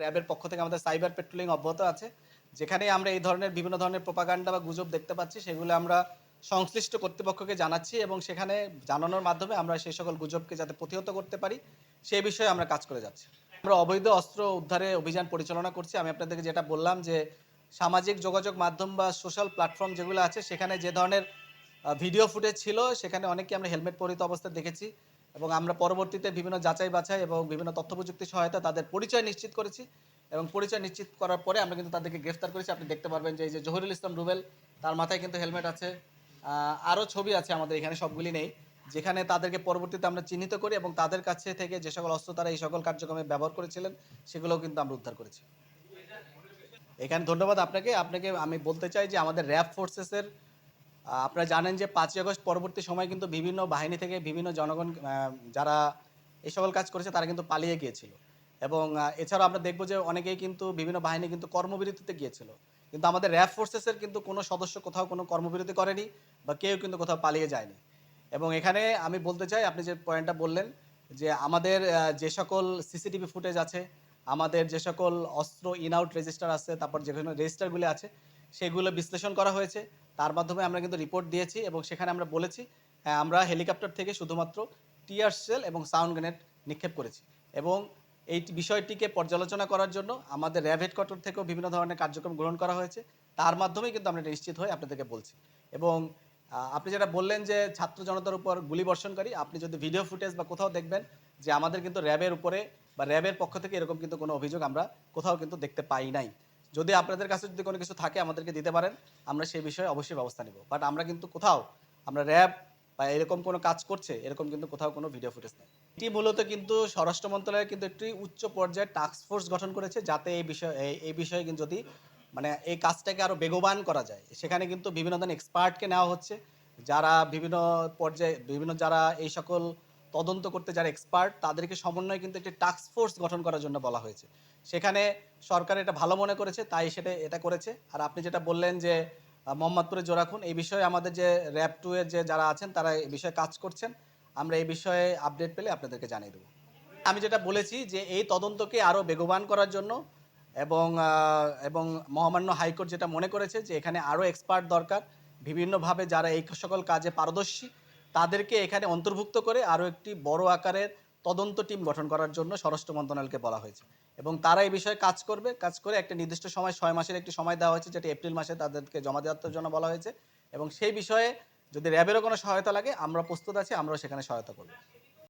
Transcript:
র্যাবের পক্ষ থেকে আমাদের সাইবার পেট্রোলিং অব্যাহত আছে। যেখানে আমরা এই ধরনের বিভিন্ন ধরনের প্রোপাগান্ডা বা গুজব দেখতে পাচ্ছি, সেগুলো আমরা সংশ্লিষ্ট কর্তৃপক্ষকে জানাচ্ছি এবং সেখানে জানানোর মাধ্যমে আমরা সেই সকল গুজবকে যাতে প্রতিহত করতে পারি, সেই বিষয়ে আমরা কাজ করে যাচ্ছি। আমরা অবৈধ অস্ত্র উদ্ধারে অভিযান পরিচালনা করছি। আমি আপনাদেরকে যেটা বললাম যে, সামাজিক যোগাযোগ মাধ্যম বা সোশ্যাল প্ল্যাটফর্ম যেগুলো আছে, সেখানে যে ধরনের ভিডিও ফুটেজ ছিল, সেখানে অনেকে আমরা হেলমেট পরিত অবস্থায় দেখেছি। এবং আমরা পরবর্তীতে বিভিন্ন যাচাই বাছাই এবং বিভিন্ন তথ্য প্রযুক্তি সহায়তা তাদের পরিচয় নিশ্চিত করেছি এবং পরিচয় নিশ্চিত করার পরে আমরা কিন্তু তাদেরকে গ্রেফতার করেছি। আপনি দেখতে পারবেন যে এই যে জহিরুল ইসলাম রুবেল, তার মাথায় কিন্তু হেলমেট আছে। আরও ছবি আছে আমাদের এখানে, সবগুলি নেই, যেখানে তাদেরকে পরবর্তীতে আমরা চিহ্নিত করি এবং তাদের কাছে থেকে যে সকল অস্ত্র তারা এই সকল কার্যক্রমে ব্যবহার করেছিলেন, সেগুলোও কিন্তু আমরা উদ্ধার করেছি। এখানে ধন্যবাদ আপনাকে। আপনাকে আমি বলতে চাই যে আমাদের র্যাব ফোর্সেসের আপনারা জানেন যে পাঁচই আগস্ট পরবর্তী সময় কিন্তু বিভিন্ন বাহিনী থেকে বিভিন্ন জনগণ যারা এই সকল কাজ করেছে, তারা কিন্তু পালিয়ে গিয়েছিল। এবং এছাড়াও আমরা দেখব যে অনেকেই কিন্তু বিভিন্ন বাহিনী কিন্তু কর্মবিরতিতে গিয়েছিল। কিন্তু আমাদের র্যাব ফোর্সেসের কিন্তু কোনো সদস্য কোথাও কোনো কর্মবিরতি করেনি বা কেউ কিন্তু কোথাও পালিয়ে যায়নি। এবং এখানে আমি বলতে চাই, আপনি যে পয়েন্টটা বললেন যে আমাদের যে সকল সিসিটিভি ফুটেজ আছে আমাদের যে সকল অস্ত্র ইন আউট রেজিস্টার আছে, তারপর যেখানে রেজিস্টারগুলি আছে, সেগুলো বিশ্লেষণ করা হয়েছে। তার মাধ্যমে আমরা কিন্তু রিপোর্ট দিয়েছি এবং সেখানে আমরা বলেছি আমরা হেলিকপ্টার থেকে শুধুমাত্র টিয়ার সেল এবং সাউন্ড গ্রেনেড নিক্ষেপ করেছি। এবং এই বিষয়টিকে পর্যালোচনা করার জন্য আমাদের র্যাব হেডকোয়ার্টার থেকেও বিভিন্ন ধরনের কার্যক্রম গ্রহণ করা হয়েছে। তার মাধ্যমেই কিন্তু আমরা নিশ্চিত হয়ে আপনাদেরকে বলছি। এবং আপনি যেটা বললেন যে ছাত্র জনতার উপর গুলি বর্ষণকারী, আপনি যদি ভিডিও ফুটেজ বা কোথাও দেখবেন যে আমাদের কিন্তু র্যাবের উপরে বা র্যাবের পক্ষ থেকে এরকম কিন্তু কোনো অভিযোগ আমরা কোথাও কিন্তু দেখতে পাই নাই। যদি আপনাদের কাছে যদি কোনো কিছু থাকে, আমাদেরকে দিতে পারেন। আমরা সেই বিষয়ে অবশ্যই ব্যবস্থা নেব। বাট আমরা কিন্তু কোথাও, আমরা র্যাব বা এরকম কোনো কাজ করছে, এরকম কিন্তু কোথাও কোনো ভিডিও ফুটেজ নেই। এটি মূলত কিন্তু স্বরাষ্ট্র মন্ত্রণালয় কিন্তু একটি উচ্চ পর্যায়ে টাস্ক ফোর্স গঠন করেছে, যাতে এই বিষয়ে, এই- বিষয়ে কিন্তু যদি মানে এই কাজটাকে আরও বেগবান করা যায়। সেখানে কিন্তু বিভিন্ন ধরনের এক্সপার্টকে নেওয়া হচ্ছে। যারা বিভিন্ন পর্যায়ে, বিভিন্ন যারা এই সকল তদন্ত করতে যারা এক্সপার্ট তাদেরকে সমন্বয়ে কিন্তু একটি টাস্ক ফোর্স গঠন করার জন্য বলা হয়েছে। সেখানে সরকার এটা ভালো মনে করেছে তাই সেটা এটা করেছে। আর আপনি যেটা বললেন যে আহ, মোহাম্মদপুরের জোড়াখুন এই বিষয়ে আমাদের যে র্যাব টু এর যে যারা আছেন তারা এই বিষয়ে কাজ করছেন। আমরা এই বিষয়ে আপডেট পেলে আপনাদেরকে জানিয়ে দেবো। আমি যেটা বলেছি যে এই তদন্তকে আরও বেগবান করার জন্য এবং এবং মহামান্য হাইকোর্ট যেটা মনে করেছে যে এখানে আরও এক্সপার্ট দরকার। বিভিন্নভাবে যারা এই সকল কাজে পারদর্শী তাদেরকে এখানে অন্তর্ভুক্ত করে আরও একটি বড় আকারের তদন্ত টিম গঠন করার জন্য স্বরাষ্ট্র মন্ত্রণালয়কে বলা হয়েছে। এবং তারা এই বিষয়ে কাজ করবে, কাজ করে একটা নির্দিষ্ট সময়, ছয় মাসের একটি সময় দেওয়া হয়েছে, যেটি এপ্রিল মাসে তাদেরকে জমা দেওয়ার জন্য বলা হয়েছে। এবং সেই বিষয়ে যদি র্যাবেরও কোনো সহায়তা লাগে, আমরা প্রস্তুত আছি, আমরাও সেখানে সহায়তা করব।